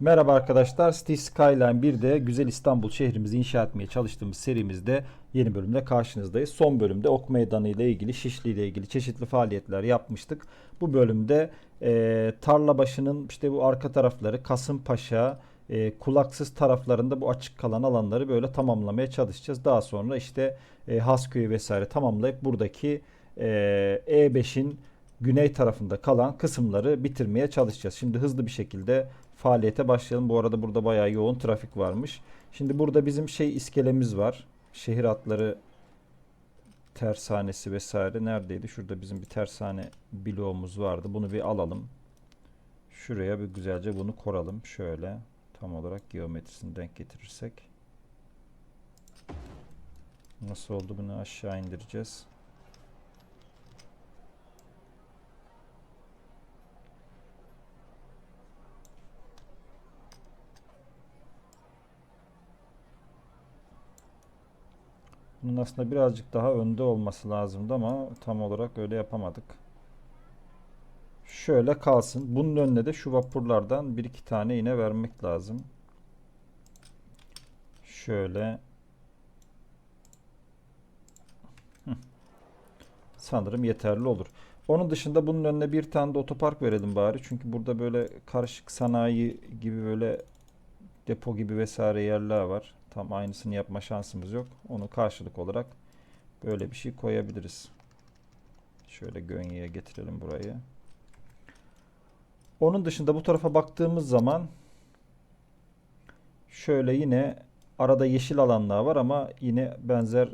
Merhaba arkadaşlar. City Skyline 1'de güzel İstanbul şehrimizi inşa etmeye çalıştığımız serimizde yeni bölümde karşınızdayız. Son bölümde Ok Meydanı ile ilgili, Şişli ile ilgili çeşitli faaliyetler yapmıştık. Bu bölümde e, Tarlabaşı'nın işte bu arka tarafları, Kasımpaşa, e, kulaksız taraflarında bu açık kalan alanları böyle tamamlamaya çalışacağız. Daha sonra işte e, Hasköy'ü vesaire tamamlayıp buradaki e, E5'in güney tarafında kalan kısımları bitirmeye çalışacağız. Şimdi hızlı bir şekilde faaliyete başlayalım. Bu arada burada bayağı yoğun trafik varmış. Şimdi burada bizim şey iskelemiz var. Şehir hatları tersanesi vesaire neredeydi? Şurada bizim bir tersane bloğumuz vardı. Bunu bir alalım. Şuraya bir güzelce bunu koralım. Şöyle tam olarak geometrisini denk getirirsek. Nasıl oldu bunu aşağı indireceğiz. Bunun aslında birazcık daha önde olması lazımdı ama tam olarak öyle yapamadık. Şöyle kalsın. Bunun önüne de şu vapurlardan bir iki tane yine vermek lazım. Şöyle. Hı. Sanırım yeterli olur. Onun dışında bunun önüne bir tane de otopark verelim bari. Çünkü burada böyle karışık sanayi gibi böyle depo gibi vesaire yerler var. Tam aynısını yapma şansımız yok. Onu karşılık olarak böyle bir şey koyabiliriz. Şöyle Gönye'ye getirelim burayı. Onun dışında bu tarafa baktığımız zaman şöyle yine arada yeşil alanlar var ama yine benzer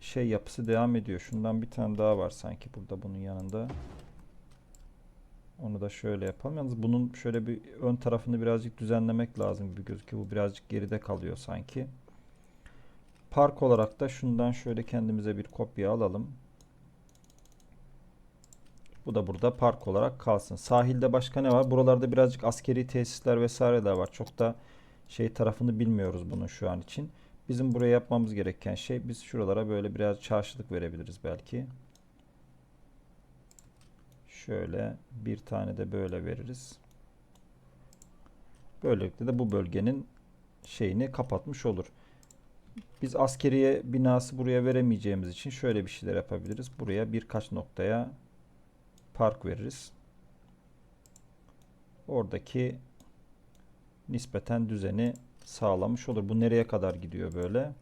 şey yapısı devam ediyor. Şundan bir tane daha var sanki burada bunun yanında. Onu da şöyle yapalım. Yalnız bunun şöyle bir ön tarafını birazcık düzenlemek lazım gibi gözüküyor. Bu birazcık geride kalıyor sanki. Park olarak da şundan şöyle kendimize bir kopya alalım. Bu da burada park olarak kalsın. Sahilde başka ne var? Buralarda birazcık askeri tesisler vesaire de var. Çok da şey tarafını bilmiyoruz bunun şu an için. Bizim buraya yapmamız gereken şey biz şuralara böyle biraz çarşılık verebiliriz belki. Şöyle bir tane de böyle veririz. Böylelikle de bu bölgenin şeyini kapatmış olur. Biz askeriye binası buraya veremeyeceğimiz için şöyle bir şeyler yapabiliriz. Buraya birkaç noktaya park veririz. Oradaki nispeten düzeni sağlamış olur. Bu nereye kadar gidiyor böyle?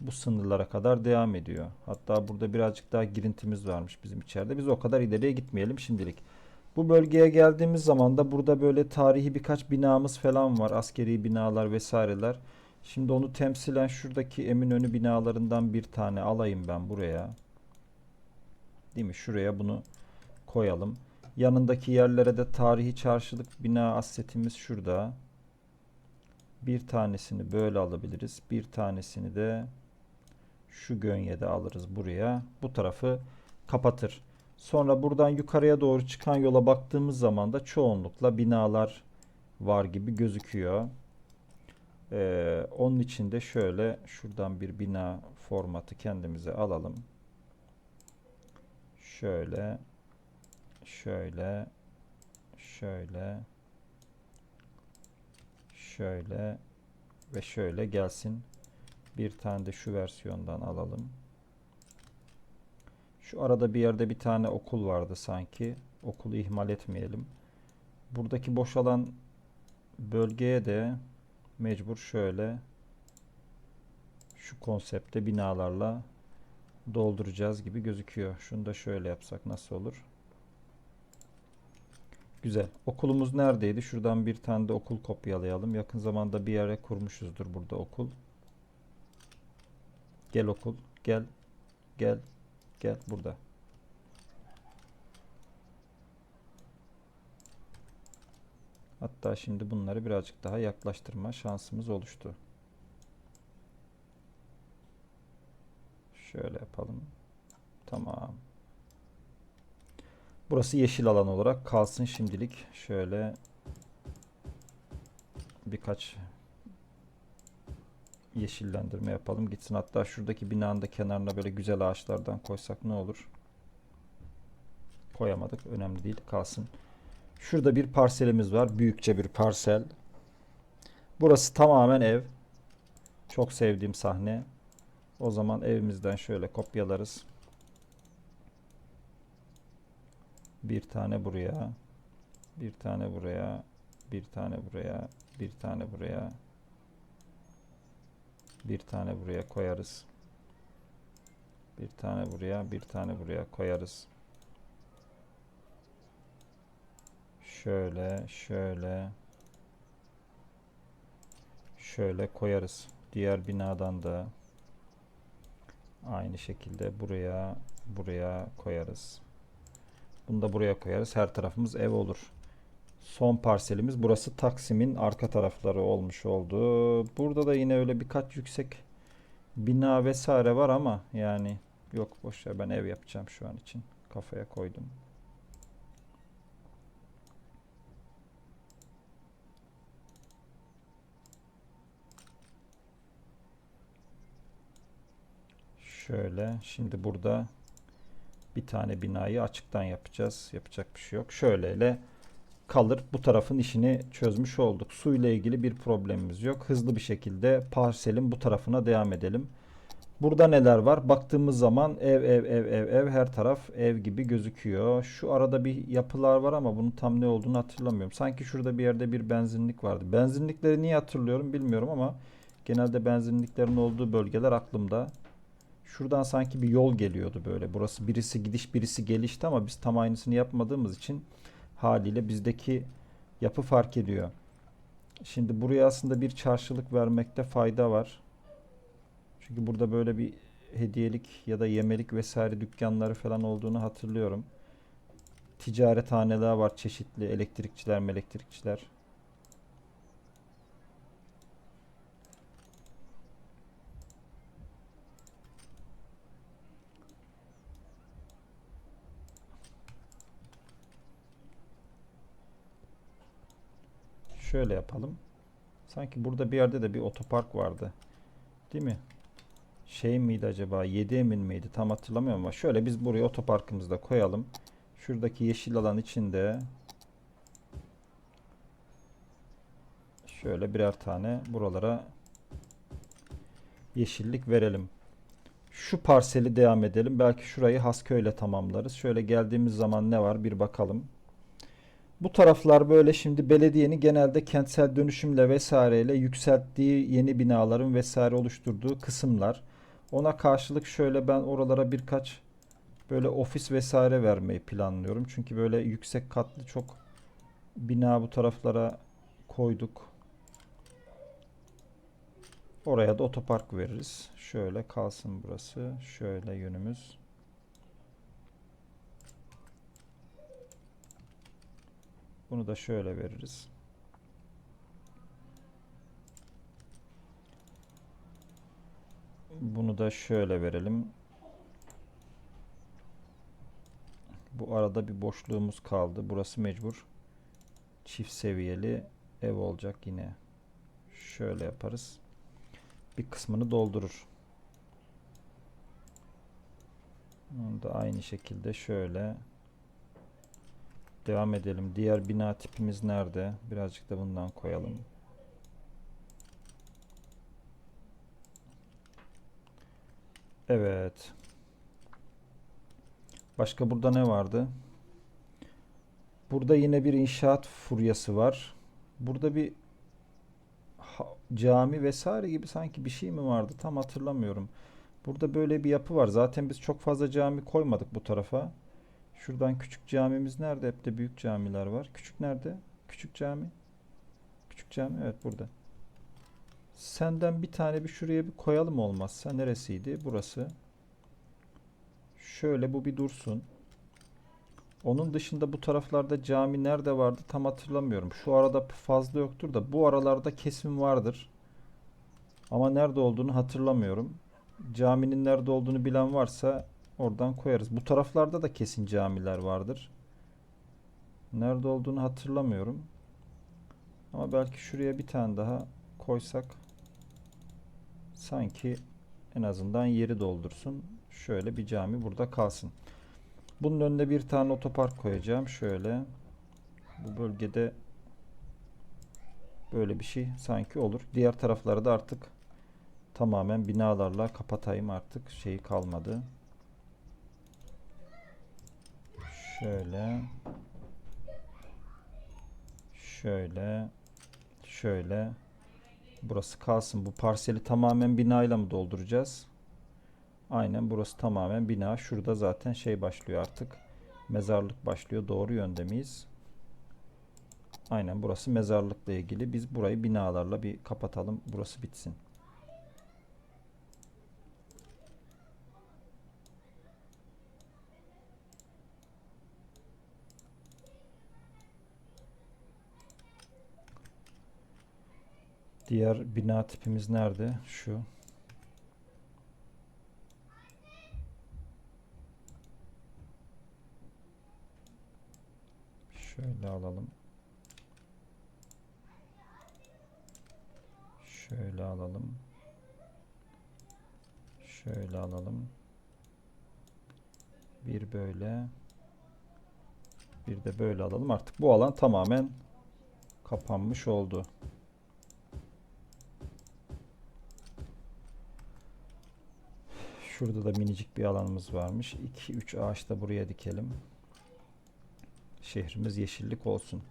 Bu sınırlara kadar devam ediyor. Hatta burada birazcık daha girintimiz varmış bizim içeride. Biz o kadar ileriye gitmeyelim şimdilik. Bu bölgeye geldiğimiz zaman da burada böyle tarihi birkaç binamız falan var. Askeri binalar vesaireler. Şimdi onu temsilen şuradaki Eminönü binalarından bir tane alayım ben buraya. Değil mi? Şuraya bunu koyalım. Yanındaki yerlere de tarihi çarşılık bina asetimiz şurada. Bir tanesini böyle alabiliriz. Bir tanesini de şu gönyede alırız buraya. Bu tarafı kapatır. Sonra buradan yukarıya doğru çıkan yola baktığımız zaman da çoğunlukla binalar var gibi gözüküyor. Ee, onun için de şöyle şuradan bir bina formatı kendimize alalım. Şöyle şöyle şöyle şöyle ve şöyle gelsin. Bir tane de şu versiyondan alalım. Şu arada bir yerde bir tane okul vardı sanki. Okulu ihmal etmeyelim. Buradaki boşalan bölgeye de mecbur şöyle şu konsepte binalarla dolduracağız gibi gözüküyor. Şunu da şöyle yapsak nasıl olur? Güzel. Okulumuz neredeydi? Şuradan bir tane de okul kopyalayalım. Yakın zamanda bir yere kurmuşuzdur burada okul. Gel okul. Gel. Gel. Gel burada. Hatta şimdi bunları birazcık daha yaklaştırma şansımız oluştu. Şöyle yapalım. Tamam. Burası yeşil alan olarak kalsın şimdilik. Şöyle birkaç yeşillendirme yapalım gitsin. Hatta şuradaki binanın da kenarına böyle güzel ağaçlardan koysak ne olur? Koyamadık. Önemli değil. Kalsın. Şurada bir parselimiz var. Büyükçe bir parsel. Burası tamamen ev. Çok sevdiğim sahne. O zaman evimizden şöyle kopyalarız. Bir tane buraya. Bir tane buraya. Bir tane buraya. Bir tane buraya. Bir tane buraya koyarız. Bir tane buraya, bir tane buraya koyarız. Şöyle, şöyle. Şöyle koyarız. Diğer binadan da aynı şekilde buraya, buraya koyarız. Bunu da buraya koyarız. Her tarafımız ev olur. Son parselimiz burası Taksim'in arka tarafları olmuş oldu. Burada da yine öyle birkaç yüksek bina vesaire var ama yani yok boş ver ben ev yapacağım şu an için. Kafaya koydum. Şöyle şimdi burada bir tane binayı açıktan yapacağız. Yapacak bir şey yok. Şöyleyle kalır. Bu tarafın işini çözmüş olduk. Su ile ilgili bir problemimiz yok. Hızlı bir şekilde parselin bu tarafına devam edelim. Burada neler var? Baktığımız zaman ev ev ev ev ev her taraf ev gibi gözüküyor. Şu arada bir yapılar var ama bunun tam ne olduğunu hatırlamıyorum. Sanki şurada bir yerde bir benzinlik vardı. Benzinlikleri niye hatırlıyorum bilmiyorum ama genelde benzinliklerin olduğu bölgeler aklımda. Şuradan sanki bir yol geliyordu böyle. Burası birisi gidiş birisi gelişti ama biz tam aynısını yapmadığımız için haliyle bizdeki yapı fark ediyor. Şimdi buraya aslında bir çarşılık vermekte fayda var. Çünkü burada böyle bir hediyelik ya da yemelik vesaire dükkanları falan olduğunu hatırlıyorum. Ticarethaneler var çeşitli elektrikçiler, melektrikçiler. Şöyle yapalım. Sanki burada bir yerde de bir otopark vardı. Değil mi? Şey miydi acaba? 7 emin miydi? Tam hatırlamıyorum ama şöyle biz buraya otoparkımızı da koyalım. Şuradaki yeşil alan içinde şöyle birer tane buralara yeşillik verelim. Şu parseli devam edelim. Belki şurayı Haskö ile tamamlarız. Şöyle geldiğimiz zaman ne var bir bakalım. Bu taraflar böyle şimdi belediyenin genelde kentsel dönüşümle vesaireyle yükselttiği yeni binaların vesaire oluşturduğu kısımlar. Ona karşılık şöyle ben oralara birkaç böyle ofis vesaire vermeyi planlıyorum. Çünkü böyle yüksek katlı çok bina bu taraflara koyduk. Oraya da otopark veririz. Şöyle kalsın burası. Şöyle yönümüz. Bunu da şöyle veririz. Bunu da şöyle verelim. Bu arada bir boşluğumuz kaldı. Burası mecbur çift seviyeli ev olacak yine. Şöyle yaparız. Bir kısmını doldurur. Bunu da aynı şekilde şöyle Devam edelim. Diğer bina tipimiz nerede? Birazcık da bundan koyalım. Evet. Başka burada ne vardı? Burada yine bir inşaat furyası var. Burada bir cami vesaire gibi sanki bir şey mi vardı? Tam hatırlamıyorum. Burada böyle bir yapı var. Zaten biz çok fazla cami koymadık bu tarafa. Şuradan küçük camimiz nerede? Hep de büyük camiler var. Küçük nerede? Küçük cami. Küçük cami evet burada. Senden bir tane bir şuraya bir koyalım olmazsa. Neresiydi? Burası. Şöyle bu bir dursun. Onun dışında bu taraflarda cami nerede vardı tam hatırlamıyorum. Şu arada fazla yoktur da bu aralarda kesin vardır. Ama nerede olduğunu hatırlamıyorum. Caminin nerede olduğunu bilen varsa Oradan koyarız. Bu taraflarda da kesin camiler vardır. Nerede olduğunu hatırlamıyorum. Ama belki şuraya bir tane daha koysak sanki en azından yeri doldursun. Şöyle bir cami burada kalsın. Bunun önüne bir tane otopark koyacağım. Şöyle. Bu bölgede böyle bir şey sanki olur. Diğer tarafları da artık tamamen binalarla kapatayım artık şeyi kalmadı. Şöyle şöyle şöyle burası kalsın. Bu parseli tamamen binayla mı dolduracağız? Aynen burası tamamen bina. Şurada zaten şey başlıyor artık. Mezarlık başlıyor. Doğru yönde miyiz? Aynen burası mezarlıkla ilgili. Biz burayı binalarla bir kapatalım. Burası bitsin. Diğer bina tipimiz nerede? Şu. Şöyle alalım. Şöyle alalım. Şöyle alalım. Bir böyle. Bir de böyle alalım. Artık bu alan tamamen kapanmış oldu. Şurada da minicik bir alanımız varmış. 2-3 ağaç da buraya dikelim. Şehrimiz yeşillik olsun.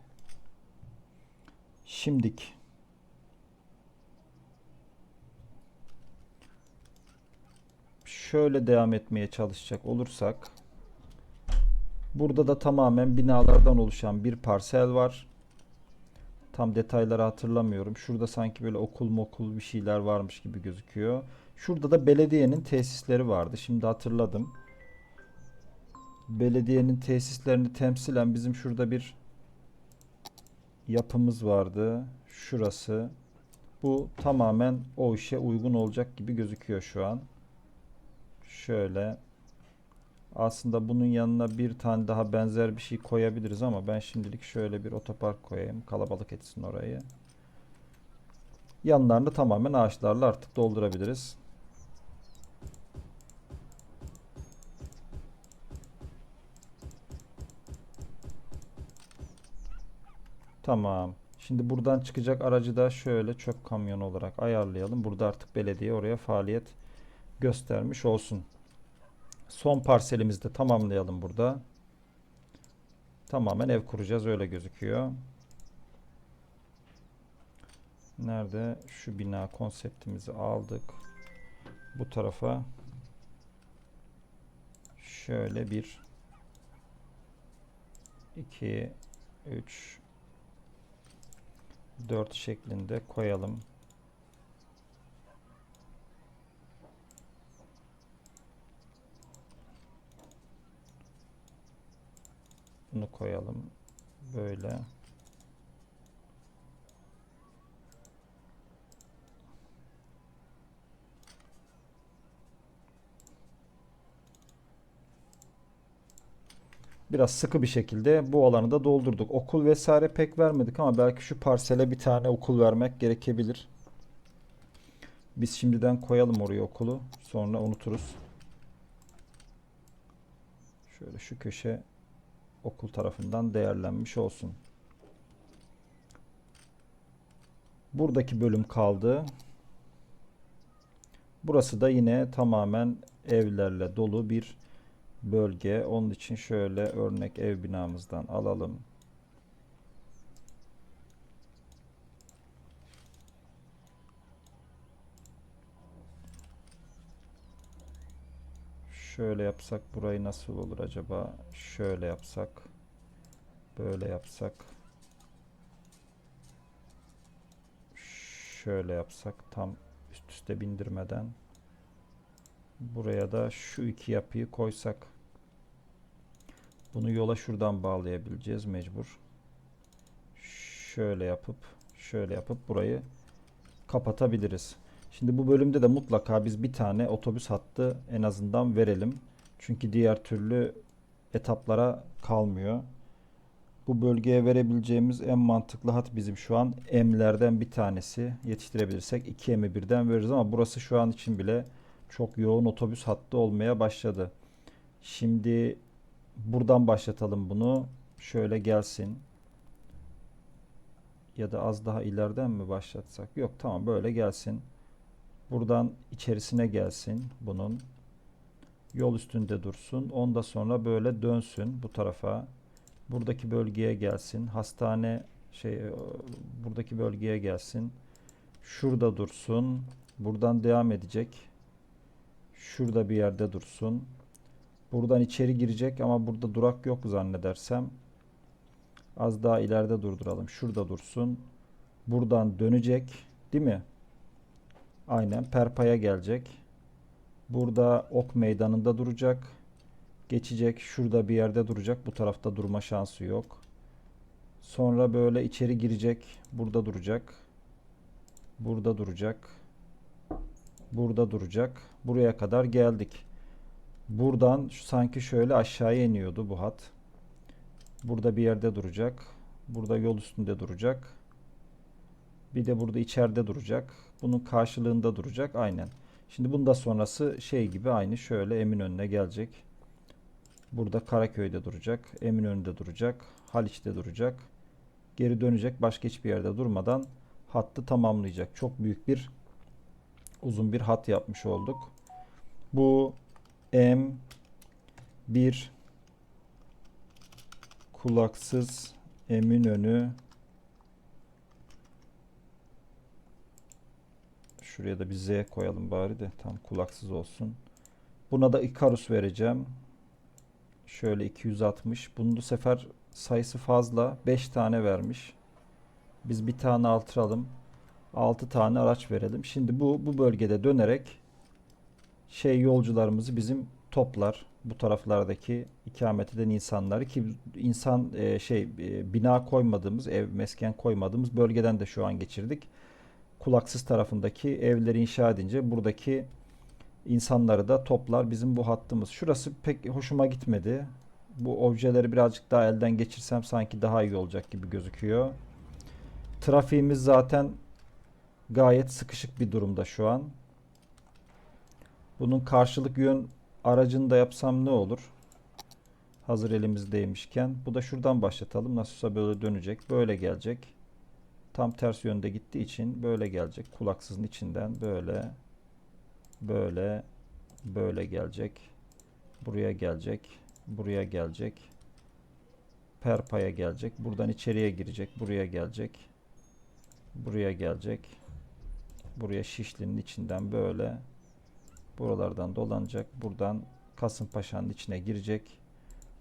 Şimdik şöyle devam etmeye çalışacak olursak burada da tamamen binalardan oluşan bir parsel var. Tam detayları hatırlamıyorum. Şurada sanki böyle okul mokul bir şeyler varmış gibi gözüküyor. Şurada da belediyenin tesisleri vardı. Şimdi hatırladım. Belediyenin tesislerini temsilen bizim şurada bir yapımız vardı. Şurası. Bu tamamen o işe uygun olacak gibi gözüküyor şu an. Şöyle. Aslında bunun yanına bir tane daha benzer bir şey koyabiliriz ama ben şimdilik şöyle bir otopark koyayım. Kalabalık etsin orayı. Yanlarını tamamen ağaçlarla artık doldurabiliriz. Tamam. Şimdi buradan çıkacak aracı da şöyle çöp kamyonu olarak ayarlayalım. Burada artık belediye oraya faaliyet göstermiş olsun. Son parselimizi de tamamlayalım burada. Tamamen ev kuracağız öyle gözüküyor. Nerede? Şu bina konseptimizi aldık. Bu tarafa şöyle bir 2 3 4 şeklinde koyalım. Bunu koyalım. Böyle. Biraz sıkı bir şekilde bu alanı da doldurduk. Okul vesaire pek vermedik ama belki şu parsele bir tane okul vermek gerekebilir. Biz şimdiden koyalım oraya okulu. Sonra unuturuz. Şöyle şu köşe okul tarafından değerlenmiş olsun. Buradaki bölüm kaldı. Burası da yine tamamen evlerle dolu bir bölge. Onun için şöyle örnek ev binamızdan alalım. Şöyle yapsak burayı nasıl olur acaba? Şöyle yapsak. Böyle yapsak. Şöyle yapsak tam üst üste bindirmeden. Buraya da şu iki yapıyı koysak. Bunu yola şuradan bağlayabileceğiz mecbur. Şöyle yapıp şöyle yapıp burayı kapatabiliriz. Şimdi bu bölümde de mutlaka biz bir tane otobüs hattı en azından verelim. Çünkü diğer türlü etaplara kalmıyor. Bu bölgeye verebileceğimiz en mantıklı hat bizim şu an M'lerden bir tanesi. Yetiştirebilirsek iki M'i birden veririz ama burası şu an için bile çok yoğun otobüs hattı olmaya başladı. Şimdi buradan başlatalım bunu. Şöyle gelsin. Ya da az daha ileriden mi başlatsak? Yok tamam böyle gelsin. Buradan içerisine gelsin bunun. Yol üstünde dursun. Onda sonra böyle dönsün bu tarafa. Buradaki bölgeye gelsin. Hastane şey e, buradaki bölgeye gelsin. Şurada dursun. Buradan devam edecek. Şurada bir yerde dursun. Buradan içeri girecek ama burada durak yok zannedersem. Az daha ileride durduralım. Şurada dursun. Buradan dönecek. Değil mi? Aynen. Perpa'ya gelecek. Burada ok meydanında duracak. Geçecek. Şurada bir yerde duracak. Bu tarafta durma şansı yok. Sonra böyle içeri girecek. Burada duracak. Burada duracak. Burada duracak. Buraya kadar geldik. Buradan şu- sanki şöyle aşağıya iniyordu bu hat. Burada bir yerde duracak. Burada yol üstünde duracak. Bir de burada içeride duracak. Bunun karşılığında duracak. Aynen. Şimdi bunda sonrası şey gibi aynı. Şöyle Eminönü'ne gelecek. Burada Karaköy'de duracak. Eminönü'nde duracak. Haliç'te duracak. Geri dönecek. Başka hiçbir yerde durmadan hattı tamamlayacak. Çok büyük bir uzun bir hat yapmış olduk. Bu M1 kulaksız Eminönü Şuraya da bir Z koyalım bari de tam kulaksız olsun. Buna da Icarus vereceğim. Şöyle 260. Bunu bu sefer sayısı fazla. 5 tane vermiş. Biz bir tane artıralım. 6 tane araç verelim. Şimdi bu bu bölgede dönerek şey yolcularımızı bizim toplar. Bu taraflardaki ikamet eden insanları ki insan e, şey e, bina koymadığımız ev mesken koymadığımız bölgeden de şu an geçirdik. Kulaksız tarafındaki evleri inşa edince buradaki insanları da toplar bizim bu hattımız. Şurası pek hoşuma gitmedi. Bu objeleri birazcık daha elden geçirsem sanki daha iyi olacak gibi gözüküyor. Trafiğimiz zaten gayet sıkışık bir durumda şu an. Bunun karşılık yön aracını da yapsam ne olur? Hazır elimizdeymişken. Bu da şuradan başlatalım. Nasılsa böyle dönecek. Böyle gelecek. Tam ters yönde gittiği için böyle gelecek. Kulaksızın içinden böyle böyle böyle gelecek. Buraya gelecek. Buraya gelecek. Perpa'ya gelecek. Buradan içeriye girecek. Buraya gelecek. Buraya gelecek. Buraya Şişli'nin içinden böyle buralardan dolanacak. Buradan Kasımpaşa'nın içine girecek.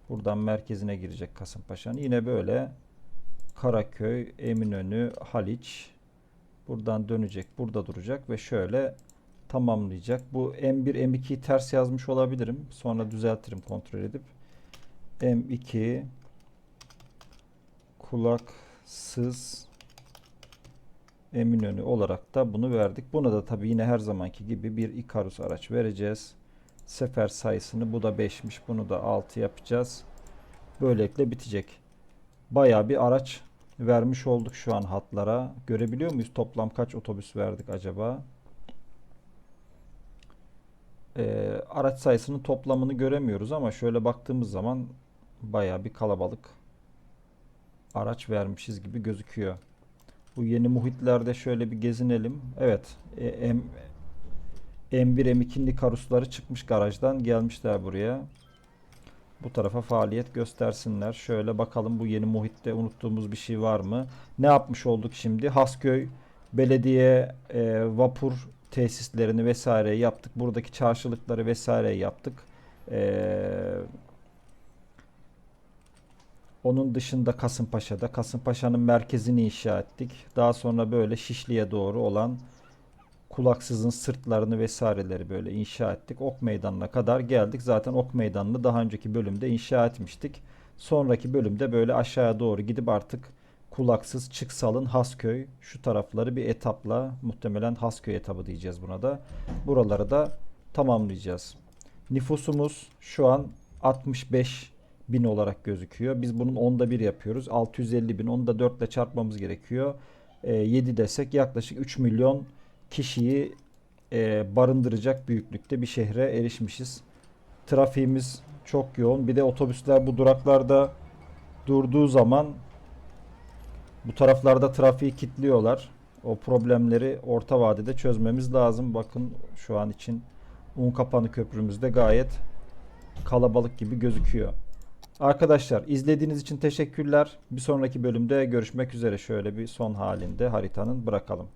Buradan merkezine girecek Kasımpaşa'nın. Yine böyle Karaköy, Eminönü, Haliç. Buradan dönecek. Burada duracak ve şöyle tamamlayacak. Bu M1, M2'yi ters yazmış olabilirim. Sonra düzeltirim kontrol edip. M2 kulaksız Eminönü olarak da bunu verdik. Buna da tabii yine her zamanki gibi bir Icarus araç vereceğiz. Sefer sayısını bu da 5'miş. Bunu da 6 yapacağız. Böylelikle bitecek. Baya bir araç vermiş olduk şu an hatlara. Görebiliyor muyuz toplam kaç otobüs verdik acaba? Ee, araç sayısının toplamını göremiyoruz ama şöyle baktığımız zaman baya bir kalabalık araç vermişiz gibi gözüküyor. Bu yeni muhitlerde şöyle bir gezinelim. Evet, e, M, M1 M2'li karusları çıkmış garajdan gelmişler buraya. Bu tarafa faaliyet göstersinler. Şöyle bakalım bu yeni muhitte unuttuğumuz bir şey var mı? Ne yapmış olduk şimdi? Hasköy belediye e, vapur tesislerini vesaire yaptık. Buradaki çarşılıkları vesaire yaptık. Eee onun dışında Kasımpaşa'da Kasımpaşa'nın merkezini inşa ettik. Daha sonra böyle Şişli'ye doğru olan kulaksızın sırtlarını vesaireleri böyle inşa ettik. Ok Meydanı'na kadar geldik. Zaten Ok Meydanı'nı daha önceki bölümde inşa etmiştik. Sonraki bölümde böyle aşağıya doğru gidip artık kulaksız Çıksal'ın Hasköy şu tarafları bir etapla muhtemelen Hasköy etabı diyeceğiz buna da. Buraları da tamamlayacağız. Nüfusumuz şu an 65 bin olarak gözüküyor. Biz bunun onda bir yapıyoruz. 650 bin. Onu da 4 ile çarpmamız gerekiyor. E, 7 desek yaklaşık 3 milyon kişiyi e, barındıracak büyüklükte bir şehre erişmişiz. Trafiğimiz çok yoğun. Bir de otobüsler bu duraklarda durduğu zaman Bu taraflarda trafiği kilitliyorlar. O problemleri orta vadede çözmemiz lazım. Bakın şu an için Unkapanı köprümüzde gayet kalabalık gibi gözüküyor. Arkadaşlar izlediğiniz için teşekkürler. Bir sonraki bölümde görüşmek üzere. Şöyle bir son halinde haritanın bırakalım.